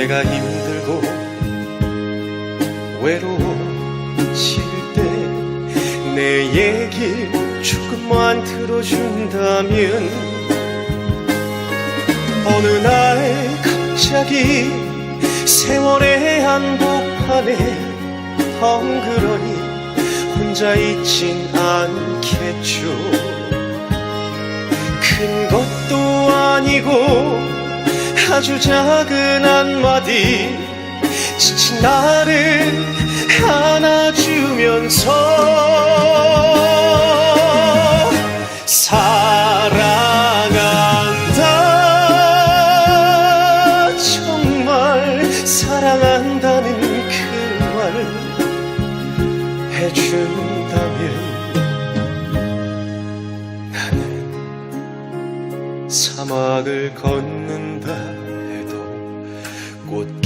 내가 힘들고 외로워질 때 내 얘기 조금만 들어준다면 어느 날 갑자기 세월의 한복판에 덩그러니 혼자 있진 않겠죠. 큰 것도 아니고 아주 작은 한마디. 지친 나를 안아주면서 사랑한다. 정말 사랑한다는 그 말 해준다면 나는 사막을 꽃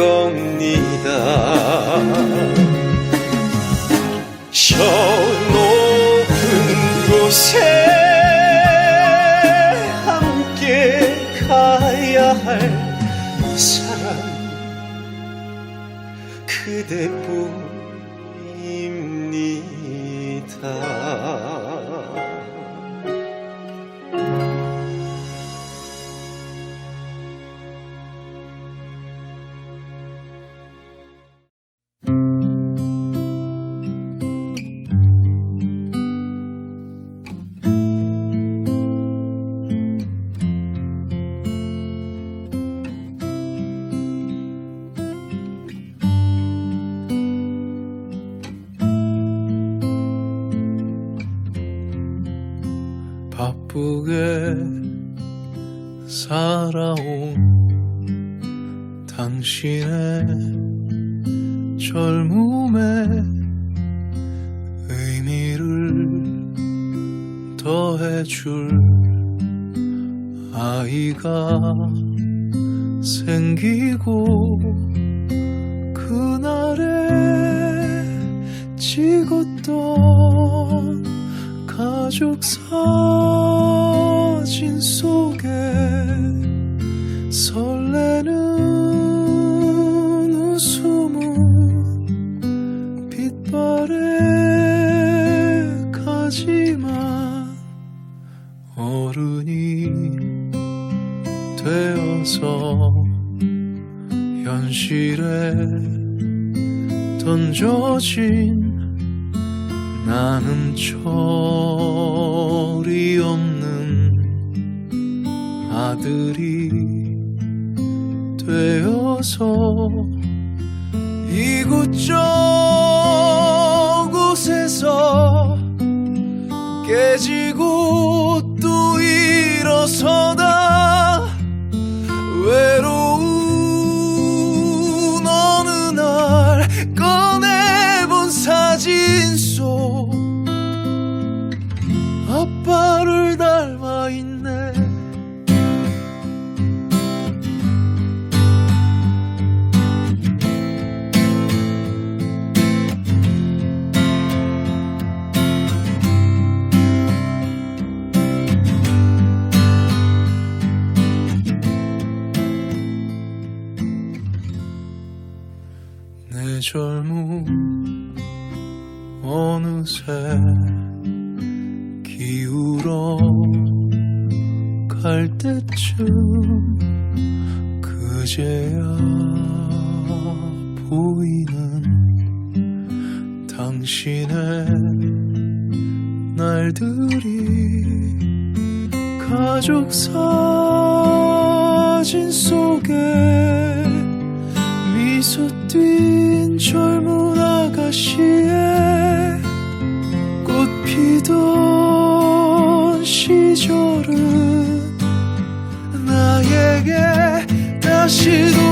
겁니다. 저 높은 곳에 함께 가야 할 사람 그대뿐 살아온 당신의 젊음의 의미를 더해줄 아이가 생기고 그날에 찍었던 가족 사진 속에 되어서 현실에 던져진 나는 철이 없는 아들이 되어서 있네. 내 젊음 어느새 기울어 갈 때쯤 그제야 보이는 당신의 날들이 가족 사진 속에 미소 띈 젊은 아가씨 许多。